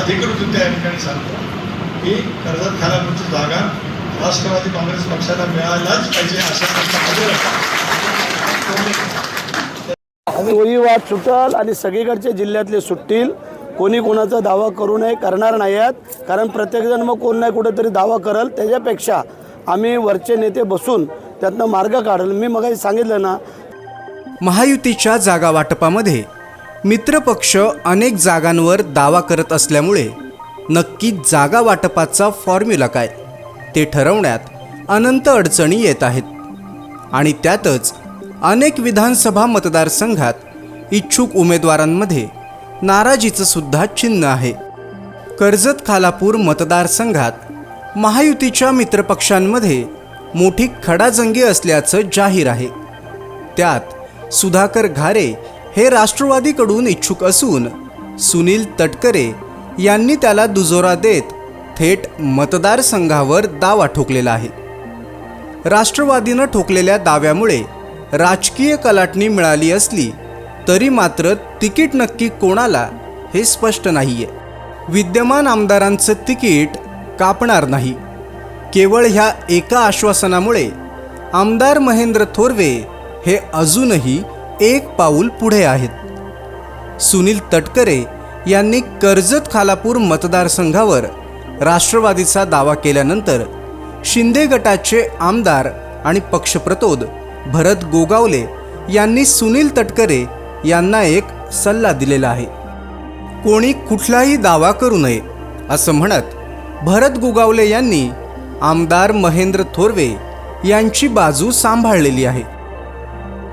अधिकृत त्या ठिकाणी सांगतो की कर्जत खालापूरची जागा राष्ट्रवादी काँग्रेस पक्षाला मिळायलाच पाहिजे अशा तोही वाद सुटल आणि सगळीकडचे जिल्ह्यातले सुटतील. कोणी कोणाचा दावा करू नये करणार नाही आहेत कारण प्रत्येकजण मग कोण नाही कुठेतरी दावा करल. त्याच्यापेक्षा आम्ही वरचे नेते बसून त्यातनं मार्ग काढल. मी मग सांगितलं ना महायुतीच्या जागा वाटपामध्ये मित्रपक्ष अनेक जागांवर दावा करत असल्यामुळे नक्की जागा वाटपाचा फॉर्म्युला काय ते ठरवण्यात अनंत अडचणी येत आहेत. आणि त्यातच अनेक विधानसभा मतदारसंघात इच्छुक उमेदवारांमध्ये नाराजीचं सुद्धा चिन्ह आहे. कर्जत खालापूर मतदारसंघात महायुतीच्या मित्रपक्षांमध्ये मोठी खडाजंगी असल्याचं जाहीर आहे. त्यात सुधाकर घारे हे राष्ट्रवादीकडून इच्छुक असून सुनील तटकरे यांनी त्याला दुजोरा देत थेट मतदारसंघावर दावा ठोकलेला आहे. राष्ट्रवादीनं ठोकलेल्या दाव्यामुळे राजकीय कलाटणी मिळाली असली तरी मात्र तिकीट नक्की कोणाला हे स्पष्ट नाही आहे विद्यमान आमदारांचं तिकीट कापणार नाही. केवळ ह्या एका आश्वासनामुळे आमदार महेंद्र थोरवे हे अजूनही एक पाऊल पुढे आहेत. सुनील तटकरे यांनी कर्जत खालापूर मतदारसंघावर राष्ट्रवादीचा दावा केल्यानंतर शिंदे गटाचे आमदार आणि पक्षप्रतोद भरत गोगावले यांनी सुनील तटकरे यांना एक सल्ला दिलेला आहे. कोणी कुठलाही दावा करू नये असं म्हणत भरत गोगावले यांनी आमदार महेंद्र थोरवे यांची बाजू सांभाळलेली आहे.